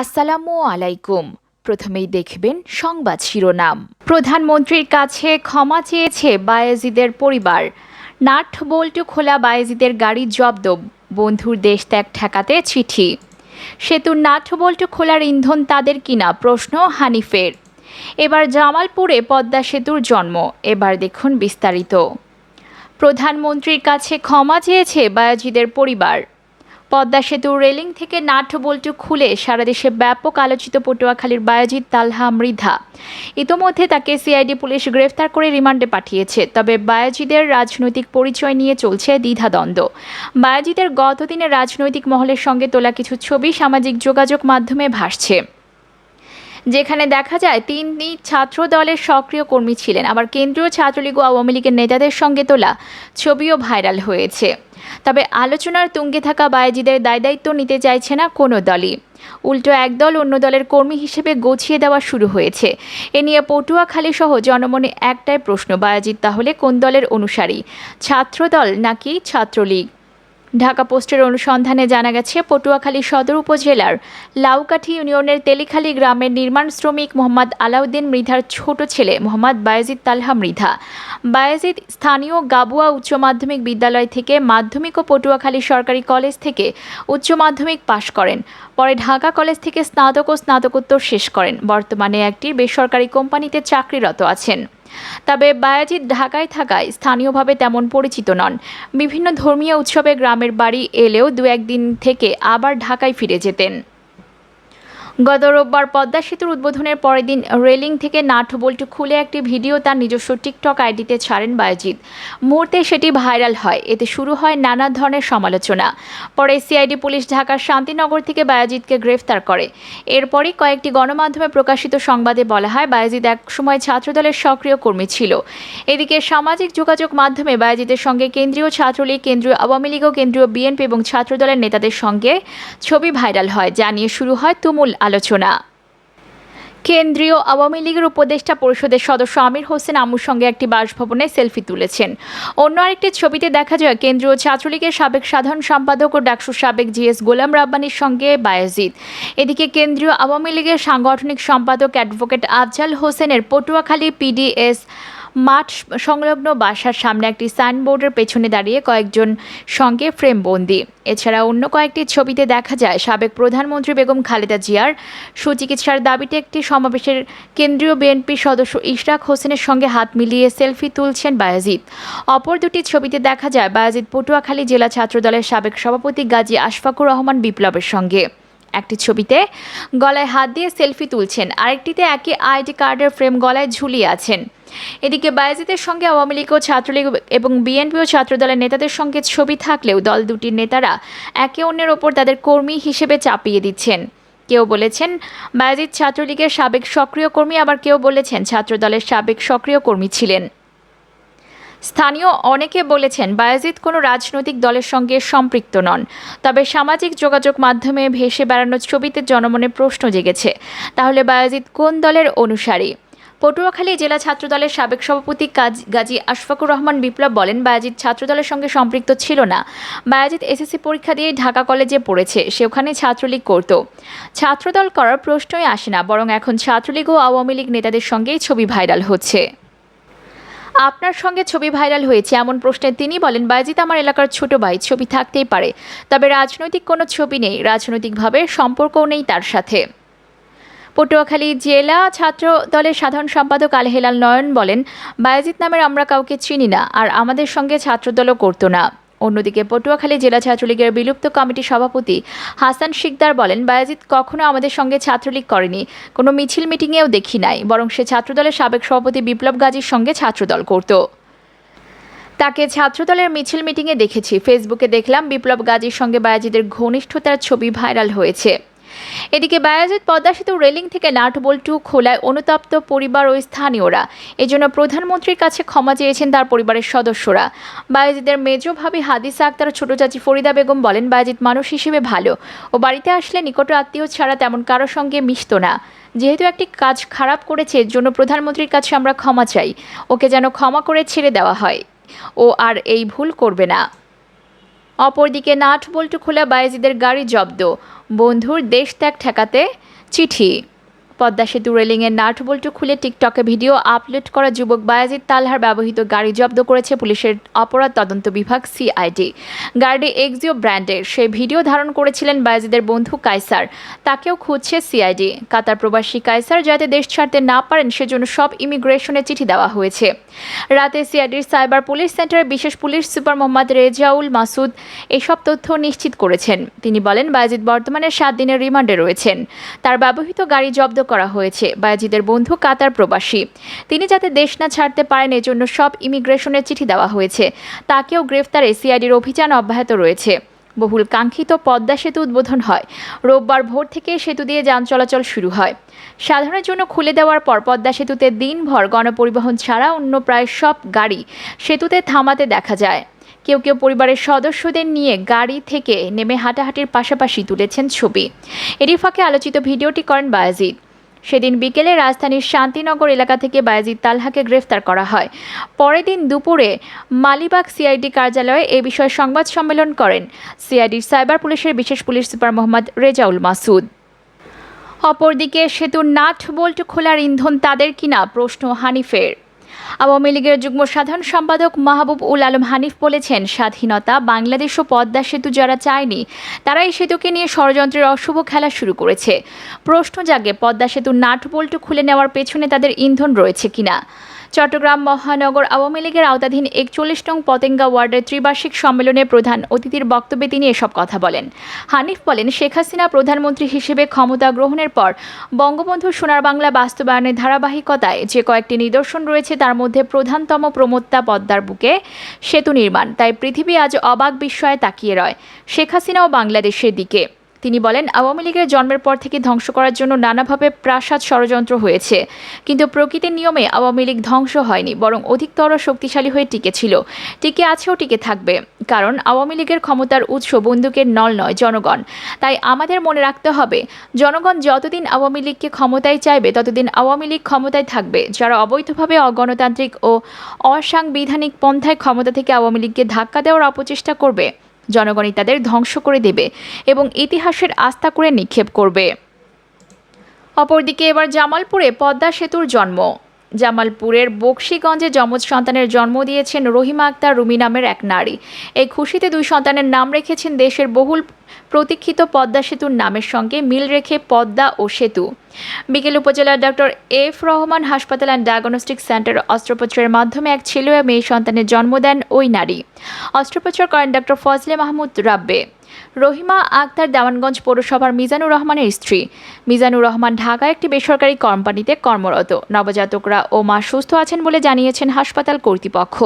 আসসালামু আলাইকুম। প্রথমেই দেখবেন সংবাদ শিরোনাম। প্রধানমন্ত্রীর কাছে ক্ষমা চেয়েছে বায়েজিদের পরিবার। নাট বল্টু খোলা বায়েজিদের গাড়ি জব্দ, বন্ধুর দেশ ত্যাগ ঠেকাতে চিঠি। সেতুর নাট বল্টু খোলার ইন্ধন তাদের কিনা, প্রশ্ন হানিফের। এবার জামালপুরে পদ্মা সেতুর জন্ম, এবার দেখুন বিস্তারিত। প্রধানমন্ত্রীর কাছে ক্ষমা চেয়েছে বায়াজিদের পরিবার। পদ্মা সেতু রেলিং থেকে নাট বল্টু খুলে সারা দেশে ব্যাপক আলোচিত পটুয়াখালীর বায়াজিৎ তালহা মৃধা। ইতোমধ্যে তাকে সিআইডি পুলিশ গ্রেফতার করে রিমান্ডে পাঠিয়েছে, তবে বায়োজিদের রাজনৈতিক পরিচয় নিয়ে চলছে দ্বিধাদ্বন্দ্ব বায়াজিদের গতদিনে রাজনৈতিক মহলের সঙ্গে তোলা কিছু ছবি সামাজিক যোগাযোগ মাধ্যমে ভাসছে। যেখানে দেখা যায় তিনি ছাত্র দলের সক্রিয় কর্মী ছিলেন। আবার কেন্দ্রীয় ছাত্রলীগ ও আওয়ামী লীগের নেতাদের সঙ্গে তোলা ছবিও ভাইরাল হয়েছে। তবে আলোচনার তুঙ্গে থাকা বায়েজিদের দায় দায়িত্ব নিতে চাইছে না কোনো দলই। উল্টো একদল অন্য দলের কর্মী হিসেবে গছিয়ে দেওয়া শুরু হয়েছে। এ নিয়ে পটুয়াখালী সহ জনমনে একটাই প্রশ্ন বায়াজিৎ তাহলে কোন দলের অনুসারী? ছাত্রদল নাকি ছাত্রলীগ? ঢাকা পোস্টের অনুসন্ধানে জানা গেছে, পটুয়াখালী সদর উপজেলার লাউকাঠি ইউনিয়নের তেলিখালী গ্রামের নির্মাণ শ্রমিক মোহাম্মদ আলাউদ্দিন মৃধার ছোট ছেলে মোহাম্মদ বায়েজিদ তালহা মৃধা। বায়েজিদ স্থানীয় গাবুয়া উচ্চ মাধ্যমিক বিদ্যালয় থেকে মাধ্যমিক ও পটুয়াখালী সরকারি কলেজ থেকে উচ্চ মাধ্যমিক পাশ করেন। পরে ঢাকা কলেজ থেকে স্নাতক ও স্নাতকোত্তর শেষ করেন। বর্তমানে একটি বেসরকারি কোম্পানিতে চাকরিরত আছেন। তবে বায়াজিৎ ঢাকায় থাকায় স্থানীয়ভাবে তেমন পরিচিত নন। বিভিন্ন ধর্মীয় উৎসবে গ্রামের বাড়ি এলেও দু একদিন থেকে আবার ঢাকায় ফিরে যেতেন। গত রোববার পদ্মা সেতুর উদ্বোধনের পরের দিন রেলিং থেকে নাট বল্টু খুলে একটি ভিডিও তার নিজস্ব টিকটক আইডিতে ছাড়েন বায়োজিৎ। মুহূর্তে সেটি ভাইরাল হয়। এতে শুরু হয় নানা ধরনের সমালোচনা। পরে সিআইডি পুলিশ ঢাকার শান্তিনগর থেকে বায়াজিৎকে গ্রেফতার করে। এরপরই কয়েকটি গণমাধ্যমে প্রকাশিত সংবাদে বলা হয়, বায়াজিৎ এক সময় ছাত্রদলের সক্রিয় কর্মী ছিল। এদিকে সামাজিক যোগাযোগ মাধ্যমে বায়াজিতের সঙ্গে কেন্দ্রীয় ছাত্রলীগ, কেন্দ্রীয় আওয়ামী লীগ ও কেন্দ্রীয় বিএনপি এবং ছাত্রদলের নেতাদের সঙ্গে ছবি ভাইরাল হয়। যা নিয়ে শুরু হয় তুমুল আলোচনা। কেন্দ্রীয় আওয়ামী লীগের উপদেষ্টা পরিষদের সদস্য আমির হোসেন আমুর সঙ্গে একটি বাসভবনে সেলফি তুলেছেন। অন্য আরেকটি ছবিতে দেখা যায়, কেন্দ্রীয় ছাত্রলীগের সাবেক সাধারণ সম্পাদক ও ডাকসুর সাবেক জিএস গোলাম রাব্বানির সঙ্গে বায়াজিদ। এদিকে কেন্দ্রীয় আওয়ামী লীগের সাংগঠনিক সম্পাদক অ্যাডভোকেট আফজাল হোসেনের পটুয়াখালী পিডিএস মাঠ সংলগ্ন বাসার সামনে একটি সাইনবোর্ডের পেছনে দাঁড়িয়ে কয়েকজন সঙ্গে ফ্রেমবন্দি এছাড়া অন্য কয়েকটি ছবিতে দেখা যায়, সাবেক প্রধানমন্ত্রী বেগম খালেদা জিয়ার সুচিকিৎসার দাবিতে একটি সমাবেশের কেন্দ্রীয় বিএনপির সদস্য ইশরাক হোসেনের সঙ্গে হাত মিলিয়ে সেলফি তুলছেন বায়াজিদ। অপর দুটি ছবিতে দেখা যায়, বায়াজিদ পটুয়াখালী জেলা ছাত্রদলের সাবেক সভাপতি গাজী আশফাকুর রহমান বিপ্লবের সঙ্গে। একটি ছবিতে গলায় হাত দিয়ে সেলফি তুলছেন। আরেকটিতে একই আইডি কার্ডের ফ্রেম গলায় ঝুলিয়ে আছেন। এদিকে বায়াজিদের সঙ্গে আওয়ামী লীগ ও ছাত্রলীগ এবং বিএনপি ও ছাত্রদলের নেতাদের সঙ্গে ছবি থাকলেও দল দুটির নেতারা একে অন্যের ওপর তাদের কর্মী হিসেবে চাপিয়ে দিচ্ছেন। কেউ বলেছেন, বায়াজিদ ছাত্রলীগের সাবেক সক্রিয় কর্মী, আবার কেউ বলেছেন ছাত্রদলের সাবেক সক্রিয় কর্মী ছিলেন। স্থানীয় অনেকে বলেছেন বায়াজিদ কোনো রাজনৈতিক দলের সঙ্গে সম্পৃক্ত নন। তবে সামাজিক যোগাযোগ মাধ্যমে ভেসে বেড়ানো ছবিতে জনমনে প্রশ্ন জেগেছে, তাহলে বায়াজিদ কোন দলের অনুসারী? পটুয়াখালী জেলা ছাত্রদলের সাবেক সভাপতি গাজী আশফাকুর রহমান বিপ্লব বলেন বায়াজিৎ ছাত্রদলের সঙ্গে সম্পৃক্ত ছিল না। বায়াজিৎ এসএসসি পরীক্ষা দিয়ে ঢাকা কলেজে পড়েছে সে ওখানে ছাত্রলীগ করত। ছাত্রদল করার প্রশ্নই আসে না, বরং এখন ছাত্রলীগ ও আওয়ামী লীগ নেতাদের সঙ্গেই ছবি ভাইরাল হচ্ছে। আপনার সঙ্গে ছবি ভাইরাল হয়েছে, এমন প্রশ্নে তিনি বলেন বাইজিত আমার এলাকার ছোট ভাই, ছবি থাকতেই পারে, তবে রাজনৈতিক কোনো ছবি নেই, রাজনৈতিকভাবে সম্পর্কও নেই তার সাথে। পটুয়াখালী জেলা ছাত্র দলের সাধারণ সম্পাদক আলহেলাল নয়ন বলেন বায়াজিৎ নামের আমরা কাউকে চিনি না, আর আমাদের সঙ্গে ছাত্রদলও করতো না। অন্যদিকে পটুয়াখালী জেলা ছাত্রলীগের বিলুপ্ত কমিটির সভাপতি হাসান শিকদার বলেন বায়াজিৎ কখনো আমাদের সঙ্গে ছাত্রলীগ করেনি। কোনো মিছিল মিটিংয়েও দেখি নাই, বরং সে ছাত্রদলের সাবেক সভাপতি বিপ্লব গাজীর সঙ্গে ছাত্রদল করত। তাকে ছাত্রদলের মিছিল মিটিংয়ে দেখেছি। ফেসবুকে দেখলাম বিপ্লব গাজীর সঙ্গে বায়াজিদের ঘনিষ্ঠতার ছবি ভাইরাল হয়েছে। এদিকে বায়াজিৎ পদ্মা সেতু রেলিং থেকে নাটবল্টু খোলায় অনুতপ্ত পরিবার ও স্থানীয়রা। এজন্য প্রধানমন্ত্রীর কাছে ক্ষমা চেয়েছেন তার পরিবারের সদস্যরা। বায়াজিদের মেজ ভাবি হাদিসা আক্তার ছোট চাচি ফরিদা বেগম বলেন বায়াজিৎ মানুষ হিসেবে ভালো। ও বাড়িতে আসলে নিকট আত্মীয় ছাড়া তেমন কারোর সঙ্গে মিশত না। যেহেতু একটি কাজ খারাপ করেছে, এর জন্য প্রধানমন্ত্রীর কাছে আমরা ক্ষমা চাই। ওকে যেন ক্ষমা করে ছেড়ে দেওয়া হয়। ও আর এই ভুল করবে না। অপরদিকে নাট বল্টু খোলা বায়েজিদের গাড়ি জব্দ। বন্ধুর দেশ ত্যাগ ঠেকাতে চিঠি। পদ্মা সেতু রেলিংয়ের নাট বল্টু খুলে টিকটকে ভিডিও আপলোড করা যুবক বায়াজিদ তালহার ব্যবহৃত গাড়ি জব্দ করেছে পুলিশের অপরাধ তদন্ত বিভাগ সিআইডি। গাড়ি এক্সিও ব্র্যান্ডের। সেই ভিডিও ধারণ করেছিলেন বায়াজিদের বন্ধু কাইসার তাকেও খুঁজছে সিআইডি। কাতার প্রবাসী কাইসার যাতে দেশ ছাড়তে না পারেন, সেজন্য সব ইমিগ্রেশনে চিঠি দেওয়া হয়েছে। রাতে সিআইডির সাইবার পুলিশ সেন্টারের বিশেষ পুলিশ সুপার মোহাম্মদ রেজাউল মাসুদ এসব তথ্য নিশ্চিত করেছেন। তিনি বলেন, বায়াজিদ বর্তমানে সাত দিনের রিমান্ডে রয়েছেন। তার ব্যবহৃত গাড়ি জব্দ করা হয়েছে। বায়াজিদের বন্ধু কাতার প্রবাসী। তিনি যাতে দেশ না ছাড়তে পারেন, এজন্য সব ইমিগ্রেশনের চিঠি দেওয়া হয়েছে। তাকেও গ্রেফতারে সিআইডির অভিযান অব্যাহত রয়েছে। বহুল কাঙ্ক্ষিত পদ্মা সেতু উদ্বোধন হয়। রোববার ভোর থেকে সেতু দিয়ে যান চলাচল শুরু হয়। সাধারণের জন্য খুলে দেওয়ার পর পদ্মা সেতুতে দিনভর গণপরিবহন ছাড়া অন্য প্রায় সব গাড়ি সেতুতে থামাতে দেখা যায়। কেউ কেউ পরিবারের সদস্যদের নিয়ে গাড়ি থেকে নেমে হাঁটাহাঁটির পাশাপাশি তুলেছেন ছবি। এরই ফাঁকে আলোচিত ভিডিওটি করেন বায়াজিদ। সেদিন বিকেলে রাজধানীর শান্তিনগর এলাকা থেকে বায়াজিদ তালহাকে গ্রেফতার করা হয়। পরের দিন দুপুরে মালিবাগ সিআইডি কার্যালয়ে এ বিষয়ে সংবাদ সম্মেলন করেন সিআইডির সাইবার পুলিশের বিশেষ পুলিশ সুপার মোহাম্মদ রেজাউল মাসুদ। অপরদিকে সেতুর নাট বোল্ট খোলার ইন্ধন তাদের কিনা? প্রশ্ন হানিফের। আওয়ামী লীগের যুগ্ম সাধারণ সম্পাদক মাহবুব উল আলম হানিফ বলেছেন, স্বাধীনতা বাংলাদেশ ও পদ্মা সেতু যারা চায়নি তারা এই সেতুকে নিয়ে ষড়যন্ত্রের অশুভ খেলা শুরু করেছে। প্রশ্ন জাগে, পদ্মা সেতুর নাট বল্টু খুলে নেওয়ার পেছনে তাদের ইন্ধন রয়েছে কিনা? চট্টগ্রাম মহানগর আওয়ামী লীগের আওতাধীন একচল্লিশ নং পতেঙ্গা ওয়ার্ডের ত্রিবার্ষিক সম্মেলনে প্রধান অতিথির বক্তব্যে তিনি এসব কথা বলেন। হানিফ বলেন, শেখ হাসিনা প্রধানমন্ত্রী হিসেবে ক্ষমতা গ্রহণের পর বঙ্গবন্ধু সোনার বাংলা বাস্তবায়নের ধারাবাহিকতায় যে কয়েকটি নিদর্শন রয়েছে, তার মধ্যে প্রধানতম প্রমোত্তা পদ্মার বুকে সেতু নির্মাণ। তাই পৃথিবী আজ অবাক বিস্ময়ে তাকিয়ে রয়। শেখ হাসিনা ও বাংলাদেশের দিকে। তিনি বলেন, আওয়ামী লীগের জন্মের পর থেকে ধ্বংস করার জন্য নানাভাবে প্রাসাদ ষড়যন্ত্র হয়েছে। কিন্তু প্রকৃতির নিয়মে আওয়ামী লীগ ধ্বংস হয়নি, বরং অধিকতর শক্তিশালী হয়ে টিকে ছিল টিকে আছেও টিকে থাকবে, কারণ আওয়ামী লীগের ক্ষমতার উৎস বন্দুকের নল নয়, জনগণ। তাই আমাদের মনে রাখতে হবে, জনগণ যতদিন আওয়ামী লীগকে ক্ষমতায় চাইবে, ততদিন আওয়ামী লীগ ক্ষমতায় থাকবে। যারা অবৈধভাবে অগণতান্ত্রিক ও অসাংবিধানিক পন্থায় ক্ষমতা থেকে আওয়ামী লীগকে ধাক্কা দেওয়ার অপচেষ্টা করবে জনগণই তাদের ধ্বংস করে দেবে এবং ইতিহাসের আস্থা করে নিক্ষেপ করবে। অপরদিকে এবার জামালপুরে পদ্মা সেতুর জন্ম। জামালপুরের বক্সিগঞ্জে যমজ সন্তানের জন্ম দিয়েছেন রহিমা আক্তার রুমি নামের এক নারী। এই খুশিতে দুই সন্তানের নাম রেখেছেন দেশের বহুল প্রতীক্ষিত পদ্মা সেতুর নামের সঙ্গে মিল রেখে পদ্মা ও সেতু। বিকেল উপজেলার ডক্টর এফ. রহমান হাসপাতাল অ্যান্ড ডায়াগনস্টিক সেন্টার অস্ত্রোপচারের মাধ্যমে এক ছেলে ও মেয়ে সন্তানের জন্ম দেন ওই নারী। অস্ত্রোপচার করেন ডক্টর ফজলে মাহমুদ রাব্বে। রহিমা আক্তার দেওয়ানগঞ্জ পৌরসভার মিজানুর রহমানের স্ত্রী। মিজানুর রহমান ঢাকায় একটি বেসরকারি কোম্পানিতে কর্মরত। নবজাতকরা ও মা সুস্থ আছেন বলে জানিয়েছেন হাসপাতাল কর্তৃপক্ষ।